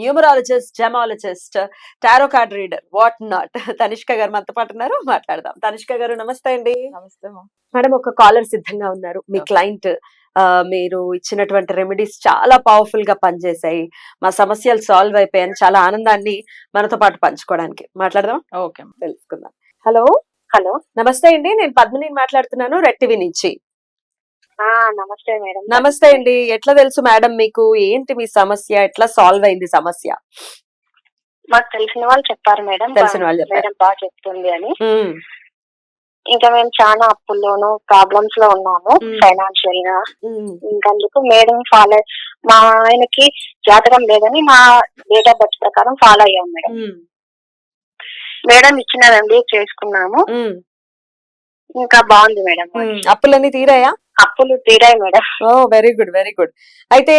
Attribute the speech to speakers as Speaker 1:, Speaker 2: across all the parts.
Speaker 1: numerologist gemologist tarot card reader what not. Tanishka garu మనతో పాటు ఉన్నారు. మాట్లాడదాం. తనిష్క గారు నమస్తే అండి.
Speaker 2: నమస్తే
Speaker 1: మేడం ఒక కాలర్ సిద్ధంగా ఉన్నారు. మీ. క్లయింట్ మీరు ఇచ్చినటువంటి రెమెడీస్ చాలా పవర్ఫుల్గా పనిచేశాయి. మా సమస్యలు సాల్వ్ అయిపోయాయని చాలా ఆనందాన్ని మనతో పాటు పంచుకోవడానికి. మాట్లాడదాం.
Speaker 2: ఓకే.
Speaker 1: తెలుసుకుందాం. హలో.
Speaker 3: హలో.
Speaker 1: నమస్తే అండి. నేను పద్మిని మాట్లాడుతున్నాను రెడ్ టీవీ నుంచి.
Speaker 3: నమస్తే మేడం.
Speaker 1: నమస్తే అండి. ఎట్లా తెలుసు మేడం మీకు? ఏంటి మీ సమస్య? ఎట్లా సాల్వ్ అయింది సమస్య?
Speaker 3: మాకు తెలిసిన వాళ్ళు చెప్పారు మేడం.
Speaker 1: తెలిసిన వాళ్ళు.
Speaker 3: మేడం బాగా చెప్తుంది అని. ఇంకా మేము చాలా అప్పుల్లోను ప్రాబ్లమ్స్లో ఉన్నాము. ఫైనాన్షియల్గా
Speaker 1: ఉమ్,
Speaker 3: ఇంకా అందుకు మేడం ఫాలో మా ఆయనకి జాతకం లేదని మా డేట్ ఆఫ్ బర్త్ ప్రకారం ఫాలో అయ్యాం మేడం. మేడం ఇచ్చిన రెమెడీ చేసుకున్నాము ఇంకా బాగుంది మేడం.
Speaker 1: అప్పులన్నీ తీరాయా?
Speaker 3: అప్పులు తీరాయి madam.
Speaker 1: Oh very good very good. అయితే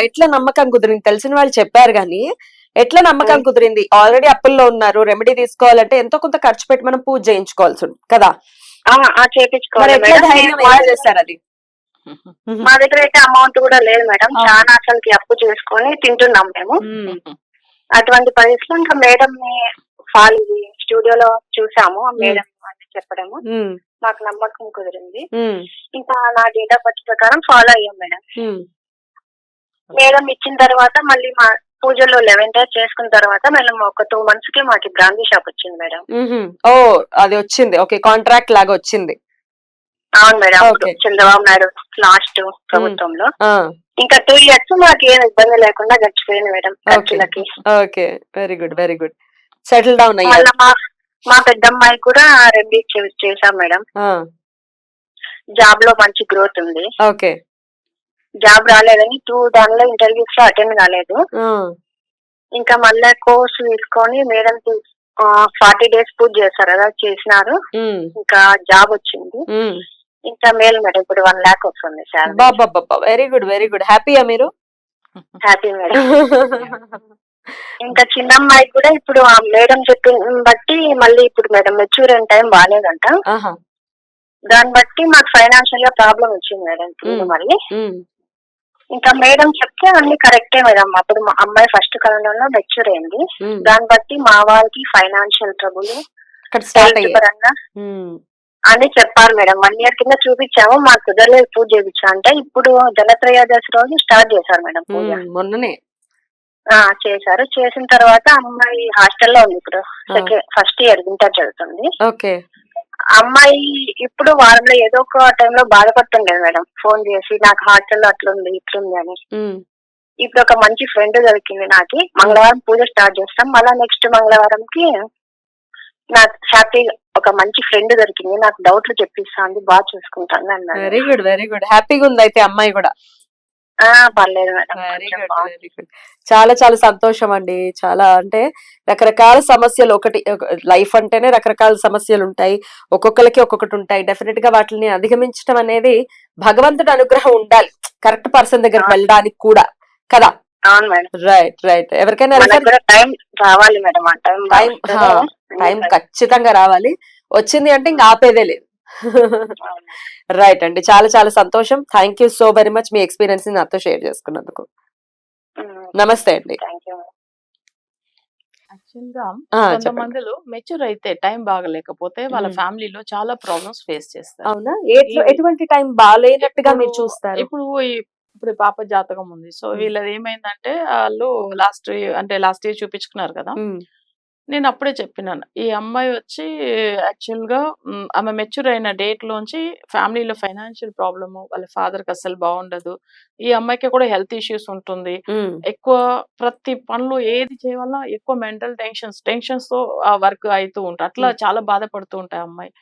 Speaker 1: ఎట్లా నమ్మకం కుదిరింది? తెలిసిన వాళ్ళు చెప్పారు కానీ ఎట్లా నమ్మకం. కుదిరింది? ఆల్రెడీ అప్పుల్లో ఉన్నారు రెమెడీ తీసుకోవాలంటే ఎంతో కొంత ఖర్చు పెట్టి మనం పూజ చేయించుకోవాల్సి ఉంది కదా? చేశారు అది?
Speaker 3: మా దగ్గర అయితే అమౌంట్ కూడా లేదు మేడం. చాలా అసలుకి అప్పు చేసుకొని తింటున్నాం మేము. అటువంటి పరిస్థితుల్లో ఇంకా మేడం ని ఫాల్ స్టూడియోలో చూసాము. మేడం చెప్పడము. మాకు నమ్మకం కుదిరింది. ఇంకా నా డేట్ ఆఫ్ బర్త్ ప్రకారం ఫాలో అయ్యాం మేడం. మేడం ఇచ్చిన తర్వాత మళ్ళీ మా పూజలో లెవెన్ డేస్ చేసుకున్న తర్వాత మేడం ఒక టూ మంత్స్కి మాకు బ్రాందీ షాప్ వచ్చింది మేడం.
Speaker 1: ఓ అది వచ్చింది. ఓకే కాంట్రాక్ట్ లాగా వచ్చింది.
Speaker 3: అవును మేడం. చంద్రబాబు నాయుడు లాస్ట్ ప్రభుత్వంలో. ఇంకా టూ ఇయర్స్ మాకు ఏం ఇబ్బంది లేకుండా గడిచిపోయింది మేడం ఖర్చులకి
Speaker 1: okay very good very good. Settle down
Speaker 3: మళ్ళీ మా పెద్దమ్మాయి కూడా రెడీ చేశాం మేడం. జాబ్లో మంచి గ్రోత్ ఉంది.
Speaker 1: ఓకే.
Speaker 3: జాబ్ రాలేదని టూ దానిలో ఇంటర్వ్యూస్లో అటెండ్ కాలేదు. ఇంకా మళ్ళీ కోర్స్ తీసుకొని మేడం ఫార్టీ డేస్ పూజ చేస్తారు కదా చేసినారు. ఇంకా జాబ్ వచ్చింది. ఇంకా మేల్ మేడం. ఇప్పుడు వన్ లాక్ వస్తుంది సార్
Speaker 1: బాబా వెరీ గుడ్ వెరీ గుడ్ హ్యాపీయా మీరు?
Speaker 3: Happy madam. ఇంకా చిన్న అమ్మాయి కూడా ఇప్పుడు ఆ మేడం చెప్పిన బట్టి మళ్ళీ ఇప్పుడు మేడం మెచ్యూర్ అయిన టైం బాగాలేదంట
Speaker 1: ఆహా,
Speaker 3: దాన్ని బట్టి మాకు ఫైనాన్షియల్గా ప్రాబ్లం వచ్చింది మేడం ఇప్పుడు. మళ్ళీ.
Speaker 1: ఉమ్,
Speaker 3: ఇంకా మేడం చెప్తే అన్ని కరెక్టే మేడం. అప్పుడు మా అమ్మాయి ఫస్ట్ కాలంలో మెచ్యూర్ అయింది.
Speaker 1: ఉమ్.
Speaker 3: దాన్ని బట్టి మా వాళ్ళకి ఫైనాన్షియల్ ట్రబుల్
Speaker 1: అక్కడ స్టార్ట్
Speaker 3: హెల్త్
Speaker 1: అయ్యాయి.
Speaker 3: పరంగా
Speaker 1: ఉమ్,
Speaker 3: అని చెప్పారు మేడం. వన్ ఇయర్ కింద చూపించాము మాకు కుదరలేదు పూజ చేయించా అంటే ఇప్పుడు ధనత్రయోదశి రోజు స్టార్ట్ చేశారు మేడం పూజ.
Speaker 1: ఉమ్, మొన్ననే.
Speaker 3: చేశారు. చేసిన తర్వాత అమ్మాయి హాస్టల్లో ఉంది ఇప్పుడు. సెకండ్ ఫస్ట్ ఇయర్ ఇంటర్ చదువుతుంది.
Speaker 1: ఓకే.
Speaker 3: అమ్మాయి ఇప్పుడు వారంలో ఏదో ఒక టైంలో బాధపడుతుండేది మేడం. ఫోన్ చేసి నాకు హాస్టల్లో అట్లుంది ఇట్లుంది అని. ఇప్పుడు ఒక మంచి ఫ్రెండ్ దొరికింది నాకు. మంగళవారం పూజ స్టార్ట్ చేస్తాం. మళ్ళా నెక్స్ట్ మంగళవారంకి నాకు హ్యాపీ ఒక మంచి ఫ్రెండ్ దొరికింది. నాకు డౌట్లు చెప్పిస్తాంది బాగా చూసుకుంటాను అన్నాడు.
Speaker 1: వెరీ గుడ్ వెరీ గుడ్ హ్యాపీగా ఉంది అయితే అమ్మాయి కూడా.
Speaker 3: పర్లేదు madam
Speaker 1: very good. Very good చాలా చాలా సంతోషం అండి చాలా అంటే రకరకాల సమస్యలు ఒకటి లైఫ్ అంటేనే రకరకాల సమస్యలు ఉంటాయి. ఒక్కొక్కరికి ఒక్కొక్కటి ఉంటాయి. డెఫినెట్గా వాటిని అధిగమించడం అనేది భగవంతుడి అనుగ్రహం ఉండాలి. కరెక్ట్ పర్సన్ దగ్గరికి
Speaker 3: ఆ.
Speaker 1: వెళ్ళడానికి కూడా. కదా?
Speaker 3: అవును మేడం.
Speaker 1: రైట్ రైట్ ఎవరికైనా
Speaker 3: టైం రావాలి మేడం టైం
Speaker 1: టైం ఖచ్చితంగా రావాలి. వచ్చింది అంటే ఇంకా ఆపేదే లేదు. రైట్ అండి. చాలా చాలా సంతోషం. Thank you so very much మీ ఎక్స్పీరియన్స్ని నాతో షేర్ చేసుకున్నందుకు. నమస్తే అండి.
Speaker 2: కొంతమందిలో మెచ్యూర్ అయితే టైం బాగలేకపోతే వాళ్ళ. ఫ్యామిలీలో చాలా ప్రాబ్లమ్స్ ఫేస్ చేస్తారు.
Speaker 1: అవునా? ఎటువంటి టైం బాగాలేనట్టుగా మీరు
Speaker 2: ఇప్పుడు-
Speaker 1: చూస్తారు?
Speaker 2: ఇప్పుడు ఈ- ఇప్పుడు పాప జాతకం ఉంది. So
Speaker 1: hmm.
Speaker 2: వీళ్ళది ఏమైందంటే వాళ్ళు లాస్ట్ అంటే లాస్ట్ ఇయర్ చూపించుకున్నారు కదా. నేను అప్పుడే చెప్పినాను. ఈ అమ్మాయి వచ్చి యాక్చువల్గా మ్, ఆమె మెచ్యూర్ అయిన డేట్ లోంచి ఫ్యామిలీలో ఫైనాన్షియల్ ప్రాబ్లమ్ వాళ్ళ ఫాదర్కి అసలు బాగుండదు ఈ అమ్మాయికి కూడా హెల్త్ ఇష్యూస్ ఉంటుంది. ఎక్కువ ప్రతి పనులు ఏది చేయాలన్నా ఎక్కువ మెంటల్ టెన్షన్స్ టెన్షన్స్తో ఆ వర్క్ అవుతూ ఉంటాయి. అట్లా. చాలా బాధపడుతూ ఉంటాయి అమ్మాయి.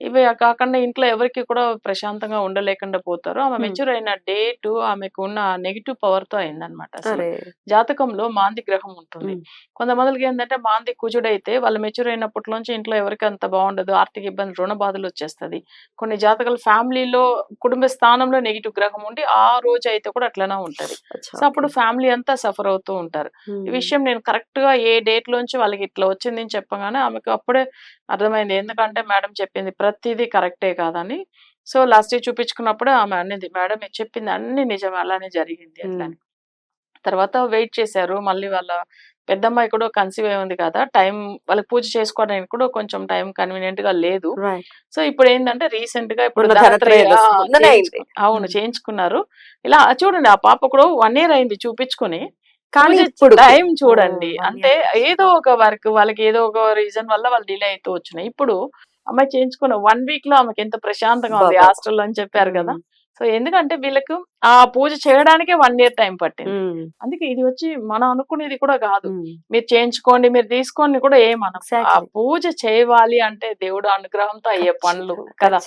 Speaker 2: ఇవి కాకుండా ఇంట్లో ఎవరికి కూడా ప్రశాంతంగా ఉండలేకుండా పోతారు. ఆమె. మెచ్యూర్ అయిన డేట్ ఆమెకు ఉన్న నెగిటివ్ పవర్తో అయిందనమాట జాతకంలో మాంది గ్రహం ఉంటుంది. కొంతమందికి ఏంటంటే మాంది కుజుడైతే వాళ్ళు మెచ్యూర్ అయినప్పటిలోంచి ఇంట్లో ఎవరికి అంత బాగుండదు. ఆర్థిక ఇబ్బంది రుణ బాధలు వచ్చేస్తది. కొన్ని జాతకాలు ఫ్యామిలీలో కుటుంబ స్థానంలో నెగిటివ్ గ్రహం ఉండి ఆ రోజు అయితే కూడా అట్లనే ఉంటది. సో అప్పుడు ఫ్యామిలీ అంతా సఫర్ అవుతూ ఉంటారు. ఈ విషయం నేను కరెక్ట్గా ఏ డేట్ లోంచి వాళ్ళకి ఇట్లా వచ్చింది అని చెప్పగానే ఆమెకు అప్పుడే అర్థమైంది. ఎందుకంటే మేడం చెప్పింది ప్రతిదీ కరెక్టే కాదని సో లాస్ట్ ఇయర్ చూపించుకున్నప్పుడు ఆమె అనేది మేడం మీరు చెప్పింది అన్ని నిజం అలానే జరిగింది అట్లా. తర్వాత వెయిట్ చేశారు మళ్ళీ వాళ్ళ పెద్దమ్మాయి కూడా కన్సీవ్ అయి ఉంది కదా టైం వాళ్ళకి పూజ చేసుకోవడానికి కూడా కొంచెం టైం కన్వీనియంట్గా లేదు. సో ఇప్పుడు ఏంటంటే రీసెంట్గా ఇప్పుడు. అవును. చేయించుకున్నారు ఇలా చూడండి ఆ పాప కూడా వన్ ఇయర్ అయింది చూపించుకుని
Speaker 4: కానీ ఇప్పుడు
Speaker 2: టైం చూడండి అంటే. ఏదో ఒక వర్క్ వాళ్ళకి ఏదో ఒక రీజన్ వల్ల వాళ్ళు డిలే అవుతూ వచ్చినాయి ఇప్పుడు అమ్మాయి చేయించుకున్న వన్ వీక్లో ఆమెకి ఎంత ప్రశాంతంగా ఉంది. హాస్టల్లో అని చెప్పారు కదా సో ఎందుకంటే వీళ్ళకు ఆ పూజ చేయడానికే వన్ ఇయర్ టైం పట్టింది. అందుకే ఇది వచ్చి మనం అనుకునేది కూడా కాదు. మీరు చేయించుకోండి మీరు తీసుకోండి కూడా ఏమనం ఆ. పూజ చేయాలి అంటే దేవుడు అనుగ్రహంతో అయ్యే పనులు కదా.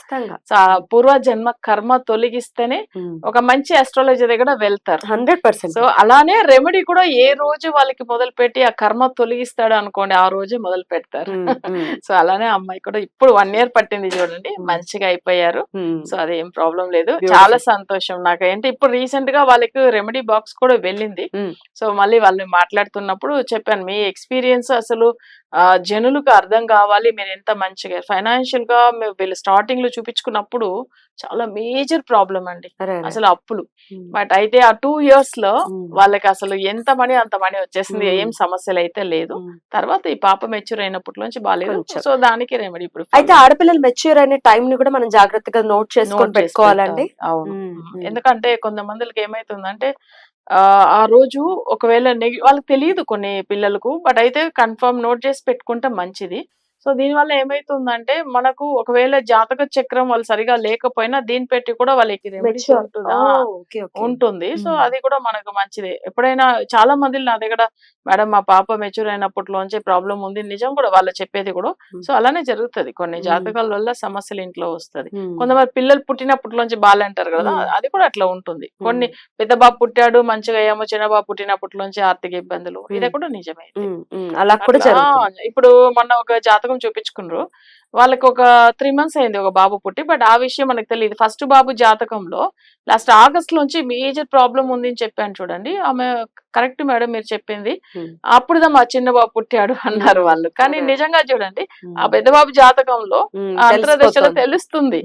Speaker 2: పూర్వ జన్మ కర్మ తొలగిస్తేనే ఒక మంచి అస్ట్రాలజీ దగ్గర వెళ్తారు.
Speaker 4: Hundred percent.
Speaker 2: సో అలానే రెమెడీ కూడా ఏ రోజు వాళ్ళకి మొదలు పెట్టి ఆ కర్మ తొలగిస్తాడు అనుకోండి ఆ రోజే మొదలు పెడతారు. సో అలానే అమ్మాయి కూడా ఇప్పుడు వన్ ఇయర్ పట్టింది చూడండి. మంచిగా అయిపోయారు. సో అదేం ప్రాబ్లం లేదు. చాలా సంతోషం. నాకు ఏంటి ఇప్పుడు రీసెంట్గా వాళ్ళకి రెమెడీ బాక్స్ కూడా వెళ్ళింది. సో మళ్ళీ వాళ్ళు మాట్లాడుతున్నప్పుడు చెప్పాను మీ ఎక్స్పీరియన్స్ అసలు జనులకు అర్థం కావాలి మీరు ఎంత మంచిగా ఫైనాన్షియల్గా మేము వీళ్ళు స్టార్టింగ్లో చూపించుకున్నప్పుడు చాలా మేజర్ ప్రాబ్లం అండి. అసలు అప్పులు. బట్ అయితే ఆ టూ ఇయర్స్లో వాళ్ళకి అసలు ఎంత మనీ అంత మనీ వచ్చేసింది. ఏం సమస్యలు అయితే లేదు. తర్వాత ఈ పాప మెచ్యూర్ అయినప్పటి నుంచి బాగాలేదు. సో దానికి రెమెడీ ఇప్పుడు
Speaker 4: అయితే ఆడపిల్లలు మెచ్యూర్ అయిన టైం ని కూడా మనం జాగ్రత్తగా నోట్ చేసుకొని
Speaker 2: note చేసి
Speaker 4: పెట్టుకోవాలండి.
Speaker 2: పెట్టాలి. అవును. ఎందుకంటే కొంతమందికి ఏమైతుందంటే ఆ ఆ రోజు ఒకవేళ నెగి వాళ్ళకి తెలియదు కొన్ని పిల్లలకు బట్ అయితే కన్ఫర్మ్ నోట్ చేసి పెట్టుకుంటే మంచిది. సో దీనివల్ల ఏమైతుందంటే మనకు ఒకవేళ జాతక చక్రం వాళ్ళు సరిగా లేకపోయినా దీన్ని పెట్టి కూడా వాళ్ళకి. ఉంటుందా సో. అది కూడా మనకు మంచిదే ఎప్పుడైనా చాలా మంది నా దగ్గర మేడం మా పాప మెచ్యూర్ అయినప్పటిలోంచి ప్రాబ్లం ఉంది నిజం కూడా వాళ్ళు చెప్పేది కూడా. సో అలానే జరుగుతుంది కొన్ని. జాతకాల వల్ల సమస్యలు ఇంట్లో వస్తది. కొంతమంది పిల్లలు పుట్టినప్పటిలోంచి బాగాలంటారు కదా. అది కూడా అట్లా ఉంటుంది. కొన్ని పెద్ద బాబు పుట్టాడు మంచిగా ఏమో చిన్న బాబు పుట్టినప్పటిలోంచి ఆర్థిక ఇబ్బందులు ఇది. కూడా నిజమే
Speaker 4: అలా కూడా
Speaker 2: ఇప్పుడు మొన్న ఒక జాతకం చూపించుకున్నారు వాళ్ళకి ఒక త్రీ మంత్స్ అయింది ఒక బాబు పుట్టి బట్ ఆ విషయం మనకు తెలియదు ఫస్ట్ బాబు జాతకంలో లాస్ట్ ఆగస్ట్ లోంచి మేజర్ ప్రాబ్లం ఉంది అని చెప్పాను చూడండి ఆమె కరెక్ట్ మేడం మీరు చెప్పింది
Speaker 4: Hmm.
Speaker 2: అప్పుడుదా మా చిన్న బాబు పుట్టాడు అన్నారు
Speaker 4: Hmm.
Speaker 2: వాళ్ళు కానీ. నిజంగా చూడండి ఆ పెద్ద బాబు జాతకంలో ఆ అంతర్దశలో. తెలుస్తుంది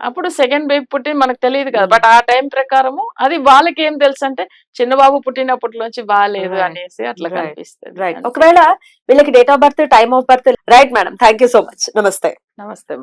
Speaker 2: అప్పుడు సెకండ్ బేబీ పుట్టి మనకు తెలియదు కదా
Speaker 4: Hmm.
Speaker 2: బట్ ఆ టైం ప్రకారము అది వాళ్ళకి ఏం తెలుసు అంటే చిన్న బాబు పుట్టినప్పటిలోంచి బాగాలేదు. అనేసి అట్లా. కనిపిస్తుంది
Speaker 4: రైట్. ఒకవేళ వీళ్ళకి date of birth time of birth right madam thank you so much నమస్తే
Speaker 2: నమస్తే